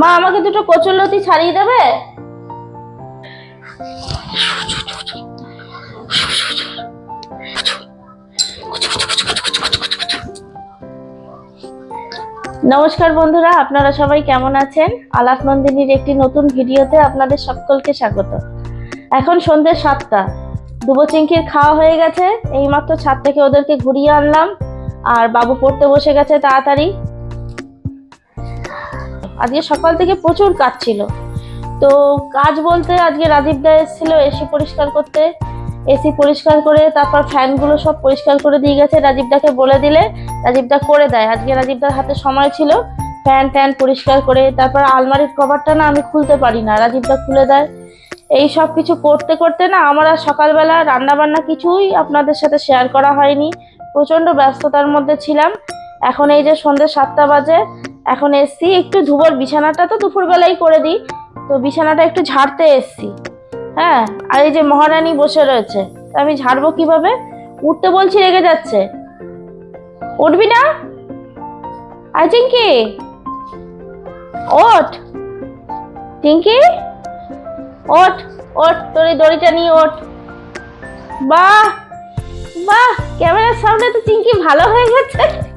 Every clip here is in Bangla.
মা, আমাকে দুটো কচুরলতি ছাড়িয়ে দেবে? নমস্কার বন্ধুরা, আপনারা সবাই কেমন আছেন? আলাপ নন্দিনীর একটি নতুন ভিডিওতে আপনাদের সকলকে স্বাগত। এখন সন্ধ্যে সাতটা। দুবো চিংকির খাওয়া হয়ে গেছে। এইমাত্র ছাদ থেকে ওদেরকে ঘুরিয়ে আনলাম। আর বাবু পড়তে বসে গেছে তাড়াতাড়ি। আজকে সকাল থেকে প্রচুর কাজ ছিল। তো কাজ বলতে আজকে রাজীব দা এসেছিল এসি পরিষ্কার করতে। এসি পরিষ্কার করে তারপর ফ্যানগুলো সব পরিষ্কার করে দিয়ে গেছে। রাজীব দাকে বলে দিলে রাজীব দা করে দেয়। আজকে রাজীব দার হাতে সময় ছিল। ফ্যান ট্যান পরিষ্কার করে তারপর আলমারির কভারটা না আমি খুলতে পারি না। রাজীব দা খুলে দেয়। এই সব কিছু করতে করতে না আমার আর সকালবেলা রান্না বান্না কিছুই আপনাদের সাথে শেয়ার করা হয়নি। প্রচণ্ড ব্যস্ততার মধ্যে ছিলাম। এখন এই যে সন্ধ্যে সাতটা বাজে এখন এসছি একটু ধুবোর বিছানাটা তো দুপুরবেলাই করে দিই। তো বিছানাটা একটু ঝাড়তে এসছি। হ্যাঁ আর এই যে মহারানী বসে রয়েছে আমি ঝাড়বো কীভাবে? উঠতে বলছি, রেগে যাচ্ছে। উঠবি না? আই চিঙ্কি ওঠ। চিঙ্কি ওঠ ওঠ, তোর এই দড়িটা নিয়ে ওঠ। বাহ বাহ, ক্যামেরার সামনে তো চিঙ্কি ভালো হয়ে গেছে।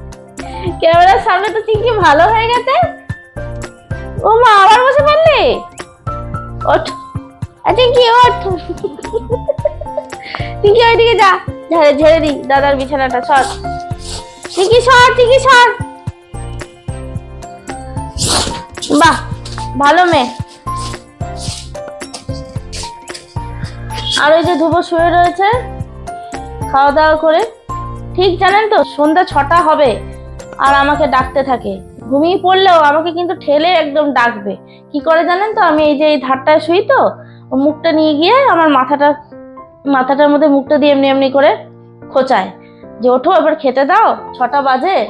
ক্যামেরার সামনে তো চিঙ্কি ভালো হয়ে গেছে। ও মা আবার বসে পড়লি? ওঠ। আ, চিঙ্কি ওঠ। চিঙ্কি ওইদিকে যা। ঝেড়ে ঝেড়ে দি দাদার বিছানাটা সর। চিঙ্কি সর চিঙ্কি সর। বাহ ভালো মেয়ে। আর ওই যে ধুবো শুয়ে রয়েছে খাওয়া দাওয়া করে। ঠিক জানেন তো সন্ধ্যা ছটা হবে। আর আমাকে ডাকতে থাকে। ঘুমিয়ে পড়লেও আমাকে কিন্তু ঠেলে একদম ডাকবে। কি করে জানেন তো? আমি এই যে এই ধারটায় শুই তো মুখটা নিয়ে গিয়ে আমার মাথাটা, মাথাটার মধ্যে মুখটা দিয়ে এমনি এমনি করে খোঁচায়। যে, ওঠো, এবার খেতে দাও, ছটা বাজে।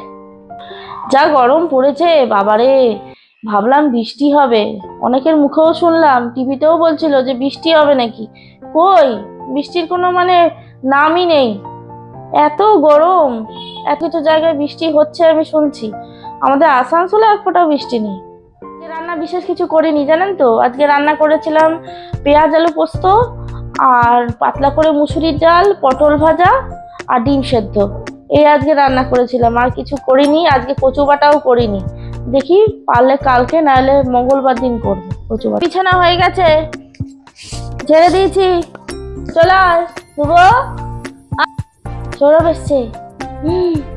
যা গরম পড়েছে, বাবারে, ভাবলাম বৃষ্টি হবে। অনেকের মুখেও শুনলাম, টিভিতেও বলছিল যে বৃষ্টি হবে নাকি। কই? বৃষ্টির কোনো মানে নামই নেই। এত গরম, এত কিছু জায়গায় বৃষ্টি হচ্ছে আমি শুনছি। আমাদের আসানসোলে এক ফোঁটাও বৃষ্টি নেই। রান্না বিশেষ কিছু করিনি, জানেন তো? আজকে রান্না করেছিলাম পেঁয়াজ আলু পোস্ত আর পাতলা করে মুসুরির ডাল, পটল ভাজা আর ডিম সেদ্ধ। এই আজকে রান্না করেছিলাম, আর কিছু করিনি, আজকে কচু বাটাও করিনি। দেখি পারলে কালকে, নাহলে মঙ্গলবার দিন করব কচু বাটা। বিছানা হয়ে গেছে ছেড়ে দিয়েছি। চলে আয়, শুভ সৌরভ এসছে।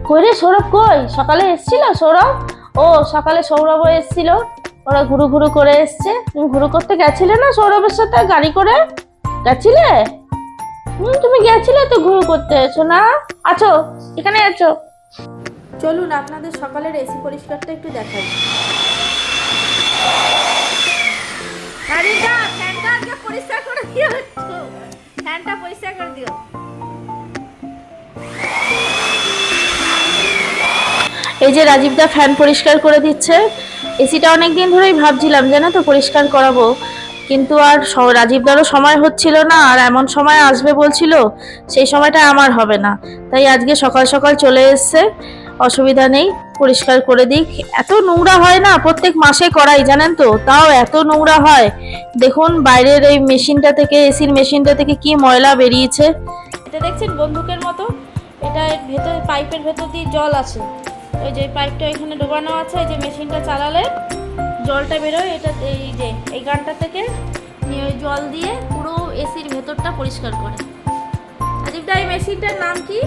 কই রে সৌরভ কই? সকালে এসছিল সৌরভ? ও, সকালে সৌরভও এসছিল। ওরা ঘুরু ঘুরু করে এসছে। ঘুরু করতে গেছিলে না সৌরভের সাথে গাড়ি করে? গেছিলে? হুম, তুমি গেছিলে তো ঘুরু করতে এসো না। আছো এখানে আছো। চলুন, আপনাদের সকালের এসি পরিষ্কারটা একটু দেখাই। পরিষ্কার করে দিও এই যে রাজীবদা ফ্যান পরিষ্কার করে দিচ্ছে, এসিটা অনেক দিন ধরেই ভাবছিলাম, জানো তো, পরিষ্কার করাবো। কিন্তু আর রাজীবদারও সময় হচ্ছিল না, আর এমন সময় আসবে বলছিল, সেই সময়টা আমার হবে না। তাই আজকে সকাল সকাল চলে এসছে, অসুবিধা নেই, পরিষ্কার করে দিক। এত নোংরা হয় না, প্রত্যেক মাসে করাই, জানেন তো? তাও এত নোংরা হয়। দেখুন, বাইরের এই মেশিনটা থেকে, এসির মেশিনটা থেকে কি ময়লা বেরিয়েছে। এটা দেখছেন বন্দুকের মতো? এটা ভেতরে, পাইপের ভেতর দিয়ে জল আছে ওই যে পাইপটা এখানে ডোবানো আছে, এই যে মেশিনটা চালালে জলটা বেরোয়। এটা এই যে, এই গানটা থেকে নিয়ে ওই জল দিয়ে পুরো এসির ভেতরটা পরিষ্কার করে। রাজীবদা এই মেশিনটার নাম কি?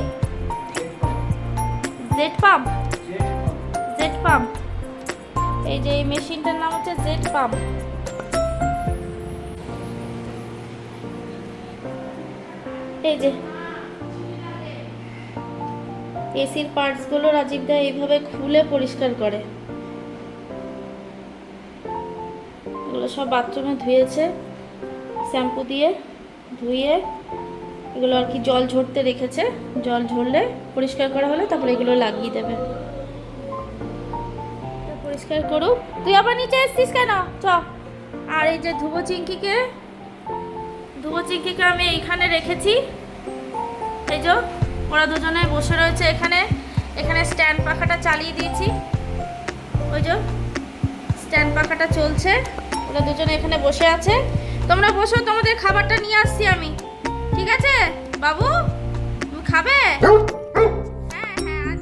Jet pump? Jet pump. এই যে, এই মেশিনটার নাম হচ্ছে জেট পাম্প। এই যে এসির পার্টসগুলো রাজীবদা এইভাবে খুলে পরিষ্কার করে। এগুলো সব বাথরুমে ধুয়েছে, শ্যাম্পু দিয়ে ধুয়ে এগুলো আর কি জল ঝরতে রেখেছে। জল ঝরলে পরিষ্কার করা হলে তারপরে এগুলো লাগিয়ে দেবে। পরিষ্কার করুক। তুই আবার নিচে এসছিস কেন? চ। আর এই যে ধুবো চিঙ্কিকে ধুবো চিঙ্কিকে আমি এইখানে রেখেছি। এই যে ওরা দুজনে বসে রয়েছে এখানে। এখানে স্ট্যান্ড পাখাটা চালিয়ে দিয়েছি। ওই যে স্ট্যান্ড পাখাটা চলছে। ওরা দুজনে এখানে বসে আছে। তোমরা বসো, তোমাদের খাবারটা নিয়ে আসছি আমি। ঠিক আছে? বাবু, তুমি খাবে? হ্যাঁ হ্যাঁ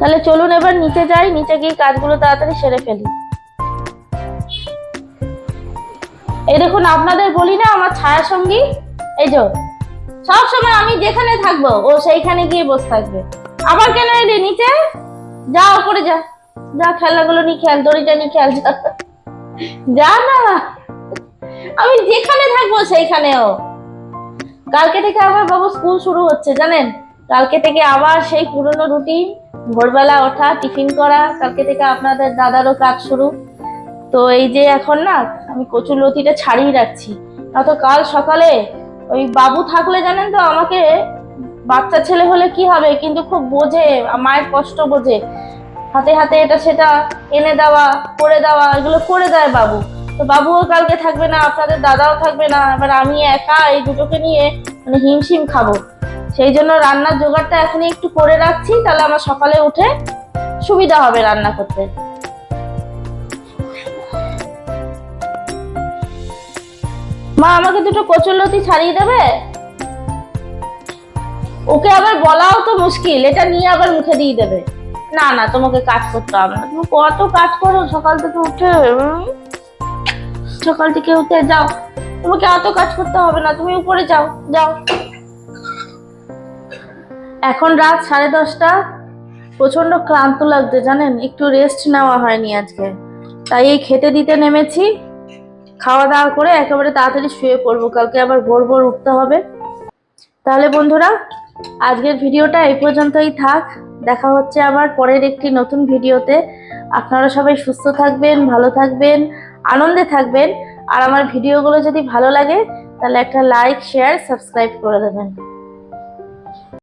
তাহলে চলুন এবার নিচে যাই। নিচে গিয়ে কাজগুলো তাড়াতাড়ি সেরে ফেলি। এই দেখুন, আপনাদের বলি না আমার ছায়া সঙ্গী এই যে সব সময় আমি যেখানে থাকব, ও সেইখানে গিয়ে বসে থাকবে। আবার কেন এলি নিচে? যা, উপরে যা। যা, খেলনাগুলো নিয়ে খেল, দড়িটা নিয়ে খেল। যা। যা না। আমি যেখানে থাকব, সেইখানেও। কালকে থেকে আবার বাবু স্কুল শুরু হচ্ছে, জানেন? কালকে থেকে আবার সেই পুরনো রুটিন, ভোরবেলা ওঠা, টিফিন করা, কালকে থেকে আপনাদের দাদারও কাজ শুরু। তো এই যে এখন না, আমি কচুর লতিটা ছাড়িয়ে রাখছি। নয়তো কাল সকালে ওই বাবু থাকলে জানেন তো আমাকে, বাচ্চা ছেলে হলে কি হবে? কিন্তু খুব বোঝে, মায়ের কষ্ট বোঝে। হাতে হাতে এটা সেটা এনে দেওয়া, করে দেওয়া, এগুলো করে দেয় বাবু। তো বাবুও কালকে থাকবে না, আপনাদের দাদাও থাকবে না, এবার আমি একা এই দুটোকে নিয়ে মানে হিমশিম খাব। সেই জন্য রান্নার জোগাড়টা এখনই একটু করে রাখছি, তাহলে আমার সকালে উঠে সুবিধা হবে রান্না করতে। মা, আমাকে দুটো কচুরলতি ছাড়িয়ে দেবে? ওকে আবার বলাও তো মুশকিল, এটা নিয়ে আবার মুখে দিয়ে দেবে। না না, তোমাকে কাজ করতে হবে না। তুমি কত কাজ করো, সকাল থেকে উঠে? সকাল থেকে উঠে যাও। তোমাকে এত কাজ করতে হবে না, তুমি উপরে যাও যাও। এখন রাত সাড়ে দশটা। প্রচণ্ড ক্লান্ত লাগছে, জানেন? একটু রেস্ট নেওয়া হয়নি আজকে। তাই এই খেতে দিতে নেমেছি। খাওয়া দাওয়া করে একেবারে তাড়াতাড়ি শুয়ে পড়ব। কালকে আবার ভোর ভোর উঠতে হবে। তাহলে বন্ধুরা, আজকের ভিডিওটা এই পর্যন্তই থাক। দেখা হচ্ছে আবার পরের একটি নতুন ভিডিওতে। আপনারা সবাই সুস্থ থাকবেন, ভালো থাকবেন, আনন্দে থাকবেন। আর আমার ভিডিওগুলো যদি ভালো লাগে, তাহলে একটা লাইক শেয়ার সাবস্ক্রাইব করে দেবেন।